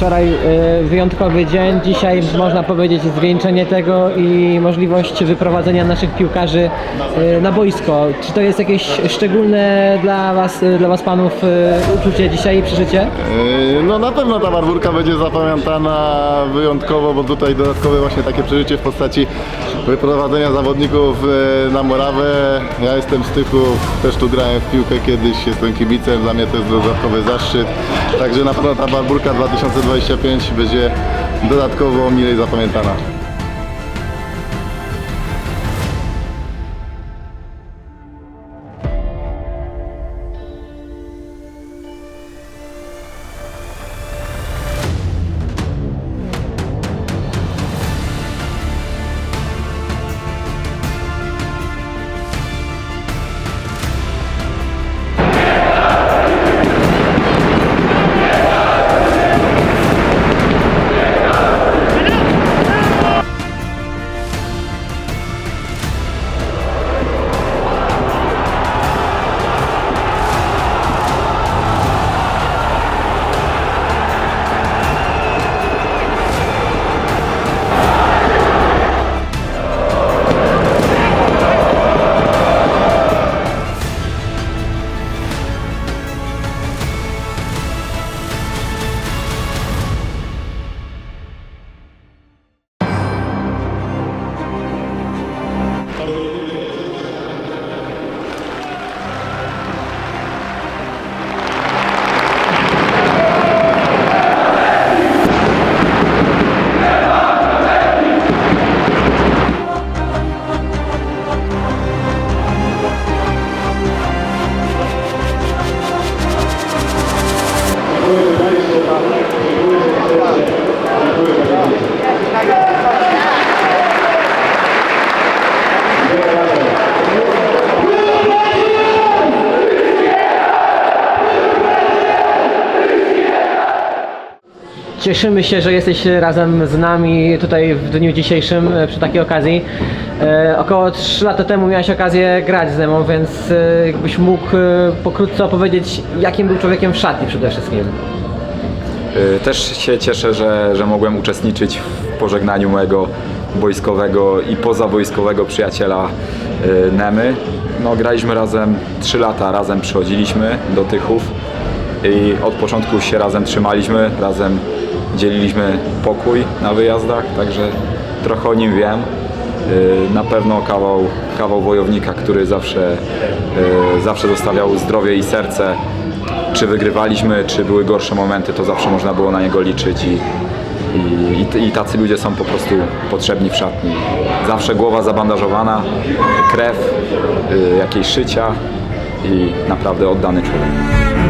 Wczoraj e, wyjątkowy dzień, dzisiaj można powiedzieć zwieńczenie tego i możliwość wyprowadzenia naszych piłkarzy e, na boisko. Czy to jest jakieś szczególne dla Was, e, dla was panów uczucie dzisiaj i przeżycie? No na pewno ta Warburka będzie zapamiętana wyjątkowo, bo tutaj dodatkowe właśnie takie przeżycie w postaci wyprowadzenia zawodników na Morawę. Ja jestem z Tychów, też tu grałem w piłkę kiedyś, jestem kibicem, dla mnie to jest dodatkowy zaszczyt. Także na pewno ta Warburka 2025 będzie dodatkowo milej zapamiętana. Cieszymy się, że jesteś razem z nami tutaj w dniu dzisiejszym e, przy takiej okazji. E, około 3 lata temu miałeś okazję grać ze mną, więc e, jakbyś mógł pokrótce opowiedzieć, jakim był człowiekiem w szatni przede wszystkim. Też się cieszę, że, że mogłem uczestniczyć w pożegnaniu mojego boiskowego i pozawojskowego przyjaciela Nemy. No, graliśmy razem 3 lata, razem przychodziliśmy do Tychów i od początku się razem trzymaliśmy, razem dzieliliśmy pokój na wyjazdach, także trochę o nim wiem. Y, Na pewno kawał, kawał wojownika, który zawsze, y, zawsze zostawiał zdrowie i serce czy wygrywaliśmy, czy były gorsze momenty, to zawsze można było na niego liczyć i, i, i, tacy ludzie są po prostu potrzebni w szatni. Zawsze głowa zabandażowana, krew, y, jakieś szycia i naprawdę oddany człowiek.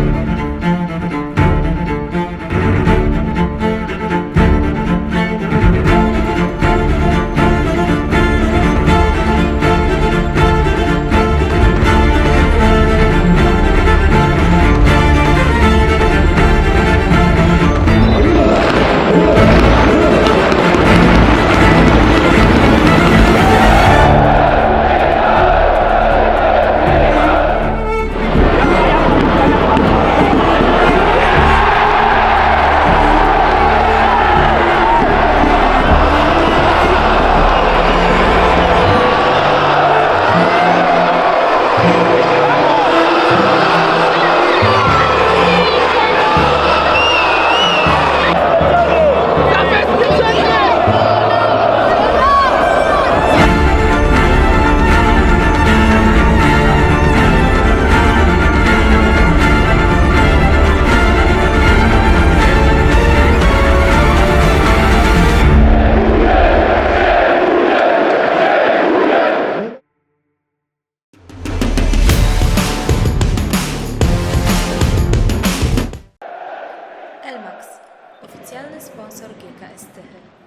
Oficjalny sponsor GKS Tychy.